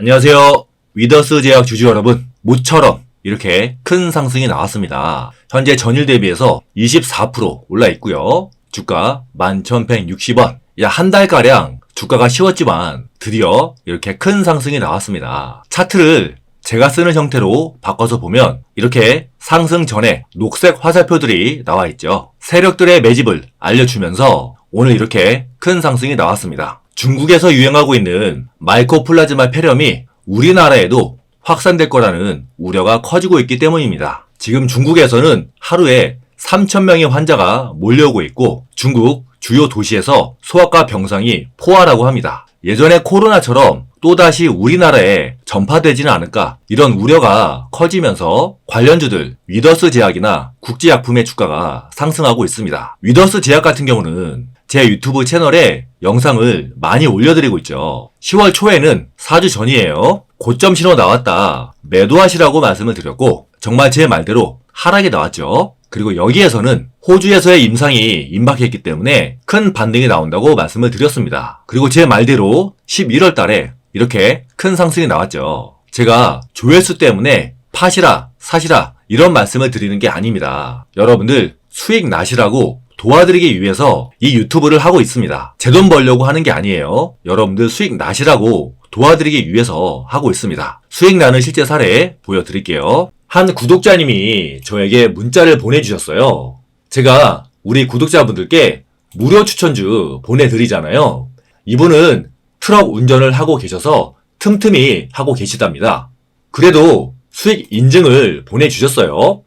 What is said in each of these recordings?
안녕하세요. 위더스 제약 주주 여러분. 모처럼 이렇게 큰 상승이 나왔습니다. 현재 전일 대비해서 24% 올라 있고요. 주가 11,160원. 약 한 달가량 주가가 쉬웠지만 드디어 이렇게 큰 상승이 나왔습니다. 차트를 제가 쓰는 형태로 바꿔서 보면 이렇게 상승 전에 녹색 화살표들이 나와 있죠. 세력들의 매집을 알려주면서 오늘 이렇게 큰 상승이 나왔습니다. 중국에서 유행하고 있는 마이코플라즈마 폐렴이 우리나라에도 확산될 거라는 우려가 커지고 있기 때문입니다. 지금 중국에서는 하루에 3,000명의 환자가 몰려오고 있고 중국 주요 도시에서 소아과 병상이 포화라고 합니다. 예전에 코로나처럼 또다시 우리나라에 전파되지는 않을까 이런 우려가 커지면서 관련주들 위더스 제약이나 국제약품의 주가가 상승하고 있습니다. 위더스 제약 같은 경우는 제 유튜브 채널에 영상을 많이 올려드리고 있죠. 10월 초에는 4주 전이에요. 고점 신호 나왔다. 매도하시라고 말씀을 드렸고 정말 제 말대로 하락이 나왔죠. 그리고 여기에서는 호주에서의 임상이 임박했기 때문에 큰 반등이 나온다고 말씀을 드렸습니다. 그리고 제 말대로 11월 달에 이렇게 큰 상승이 나왔죠. 제가 조회수 때문에 파시라, 사시라 이런 말씀을 드리는 게 아닙니다. 여러분들 수익 나시라고 도와드리기 위해서 이 유튜브를 하고 있습니다. 제 돈 벌려고 하는 게 아니에요. 여러분들 수익 나시라고 도와드리기 위해서 하고 있습니다. 수익 나는 실제 사례 보여드릴게요. 한 구독자님이 저에게 문자를 보내주셨어요. 제가 우리 구독자분들께 무료 추천주 보내드리잖아요. 이분은 트럭 운전을 하고 계셔서 틈틈이 하고 계시답니다. 그래도 수익 인증을 보내주셨어요.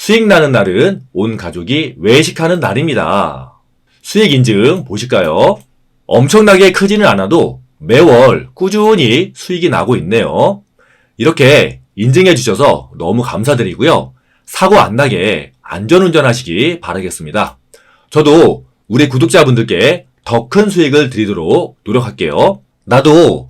수익 나는 날은 온 가족이 외식하는 날입니다. 수익 인증 보실까요? 엄청나게 크지는 않아도 매월 꾸준히 수익이 나고 있네요. 이렇게 인증해 주셔서 너무 감사드리고요. 사고 안 나게 안전운전 하시기 바라겠습니다. 저도 우리 구독자분들께 더 큰 수익을 드리도록 노력할게요. 나도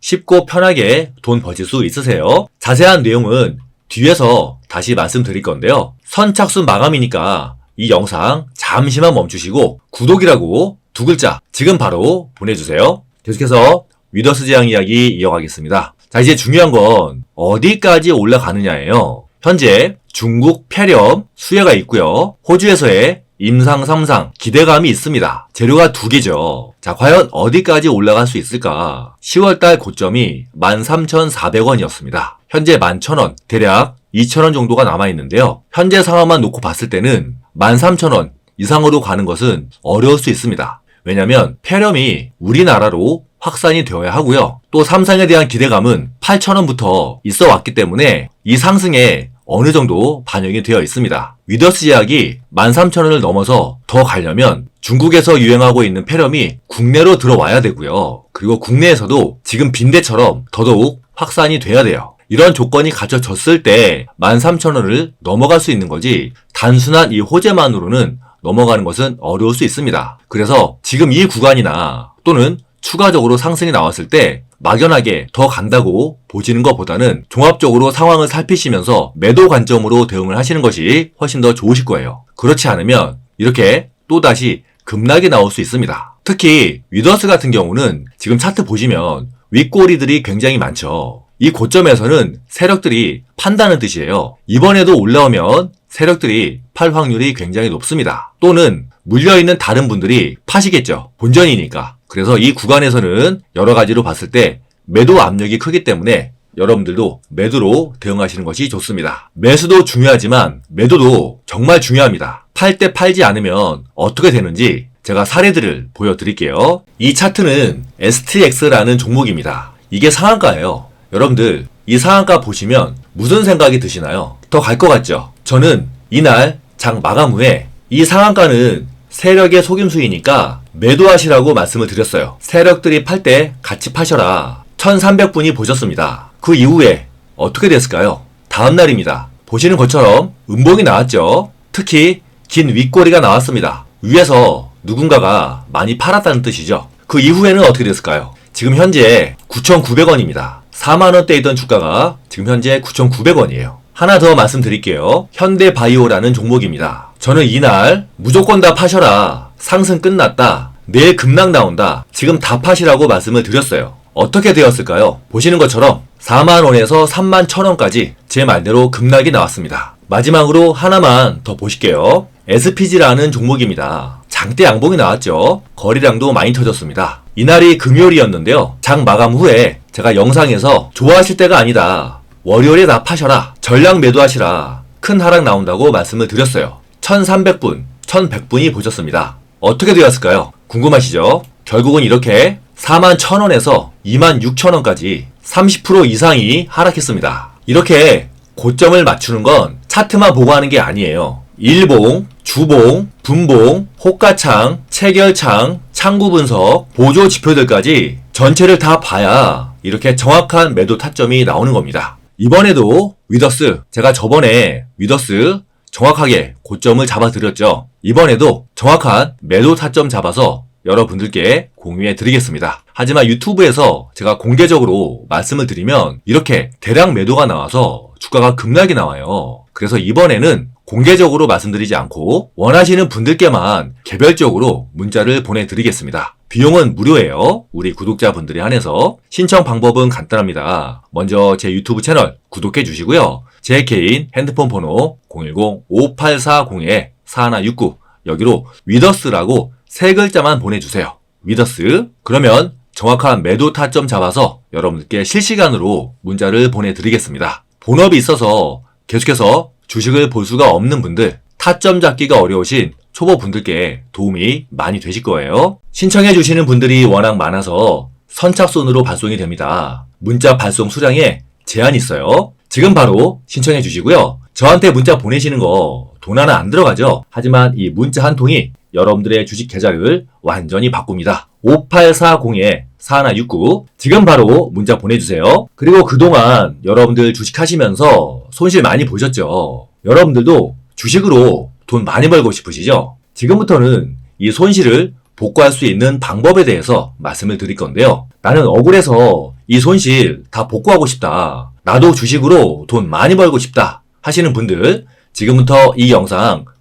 쉽고 편하게 돈 버실 수 있으세요. 자세한 내용은 뒤에서 다시 말씀드릴 건데요. 선착순 마감이니까 이 영상 잠시만 멈추시고 구독이라고 두 글자 지금 바로 보내주세요. 계속해서 위더스 제양 이야기 이어가겠습니다. 자 이제 중요한 건 어디까지 올라가느냐예요. 현재 중국 폐렴 수혜가 있고요. 호주에서의 임상 3상 기대감이 있습니다. 재료가 두 개죠. 자, 과연 어디까지 올라갈 수 있을까? 10월달 고점이 13,400원이었습니다. 현재 11,000원, 대략 2,000원 정도가 남아있는데요. 현재 상황만 놓고 봤을 때는 13,000원 이상으로 가는 것은 어려울 수 있습니다. 왜냐면 폐렴이 우리나라로 확산이 되어야 하고요. 또 삼상에 대한 기대감은 8,000원부터 있어 왔기 때문에 이 상승에 어느 정도 반영이 되어 있습니다. 위더스 제약이 13,000원을 넘어서 더 가려면 중국에서 유행하고 있는 폐렴이 국내로 들어와야 되고요. 그리고 국내에서도 지금 빈대처럼 더더욱 확산이 돼야 돼요. 이런 조건이 갖춰졌을 때 13,000원을 넘어갈 수 있는 거지 단순한 이 호재만으로는 넘어가는 것은 어려울 수 있습니다. 그래서 지금 이 구간이나 또는 추가적으로 상승이 나왔을 때 막연하게 더 간다고 보시는 것보다는 종합적으로 상황을 살피시면서 매도 관점으로 대응을 하시는 것이 훨씬 더 좋으실 거예요. 그렇지 않으면 이렇게 또다시 급락이 나올 수 있습니다. 특히 위더스 같은 경우는 지금 차트 보시면 윗꼬리들이 굉장히 많죠. 이 고점에서는 세력들이 판다는 뜻이에요. 이번에도 올라오면 세력들이 팔 확률이 굉장히 높습니다. 또는 물려있는 다른 분들이 파시겠죠. 본전이니까. 그래서 이 구간에서는 여러 가지로 봤을 때 매도 압력이 크기 때문에 여러분들도 매도로 대응하시는 것이 좋습니다. 매수도 중요하지만 매도도 정말 중요합니다. 팔 때 팔지 않으면 어떻게 되는지 제가 사례들을 보여드릴게요. 이 차트는 STX라는 종목입니다. 이게 상한가예요. 여러분들 이 상한가 보시면 무슨 생각이 드시나요? 더 갈 것 같죠? 저는 이날 장 마감 후에 이 상한가는 세력의 속임수이니까 매도하시라고 말씀을 드렸어요. 세력들이 팔 때 같이 파셔라. 1300분이 보셨습니다. 그 이후에 어떻게 됐을까요? 다음 날입니다. 보시는 것처럼 음봉이 나왔죠. 특히 긴 윗꼬리가 나왔습니다. 위에서 누군가가 많이 팔았다는 뜻이죠. 그 이후에는 어떻게 됐을까요? 지금 현재 9,900원입니다. 4만원대 있던 주가가 지금 현재 9,900원이에요. 하나 더 말씀드릴게요. 현대바이오라는 종목입니다. 저는 이날 무조건 다 파셔라. 상승 끝났다. 내일 급락 나온다. 지금 다 파시라고 말씀을 드렸어요. 어떻게 되었을까요? 보시는 것처럼 4만원에서 3만 1천원까지 제 말대로 급락이 나왔습니다. 마지막으로 하나만 더 보실게요. SPG라는 종목입니다. 장대 양봉이 나왔죠. 거래량도 많이 터졌습니다. 이날이 금요일이었는데요. 장 마감 후에 제가 영상에서 좋아하실 때가 아니다. 월요일에 다 파셔라. 전량 매도하시라. 큰 하락 나온다고 말씀을 드렸어요. 1300분, 1100분이 보셨습니다. 어떻게 되었을까요? 궁금하시죠? 결국은 이렇게 4만 1000원에서 2만 6000원까지 30% 이상이 하락했습니다. 이렇게 고점을 맞추는 건 차트만 보고 하는 게 아니에요. 일봉, 주봉, 분봉, 호가창, 체결창, 창구 분석, 보조 지표들까지 전체를 다 봐야 이렇게 정확한 매도 타점이 나오는 겁니다. 이번에도 위더스, 제가 저번에 위더스 정확하게 고점을 잡아드렸죠. 이번에도 정확한 매도 타점 잡아서 여러분들께 공유해 드리겠습니다. 하지만 유튜브에서 제가 공개적으로 말씀을 드리면 이렇게 대량 매도가 나와서 주가가 급락이 나와요. 그래서 이번에는 공개적으로 말씀드리지 않고 원하시는 분들께만 개별적으로 문자를 보내드리겠습니다. 비용은 무료예요. 우리 구독자분들이 한해서 신청 방법은 간단합니다. 먼저 제 유튜브 채널 구독해 주시고요. 제 개인 핸드폰 번호 010-5840-4169 여기로 위더스라고 세 글자만 보내주세요. 위더스. 그러면 정확한 매도 타점 잡아서 여러분들께 실시간으로 문자를 보내드리겠습니다. 본업이 있어서 계속해서 주식을 볼 수가 없는 분들, 타점 잡기가 어려우신 초보 분들께 도움이 많이 되실 거예요. 신청해 주시는 분들이 워낙 많아서 선착순으로 발송이 됩니다. 문자 발송 수량에 제한이 있어요. 지금 바로 신청해 주시고요. 저한테 문자 보내시는 거 돈 하나 안 들어가죠? 하지만 이 문자 한 통이 여러분들의 주식 계좌를 완전히 바꿉니다. 5840-4169 지금 바로 문자 보내주세요. 그리고 그동안 여러분들 주식하시면서 손실 많이 보셨죠? 여러분들도 주식으로 돈 많이 벌고 싶으시죠? 지금부터는 이 손실을 복구할 수 있는 방법에 대해서 말씀을 드릴 건데요. 나는 억울해서 이 손실 다 복구하고 싶다. 나도 주식으로 돈 많이 벌고 싶다. 하시는 분들 지금부터 이 영상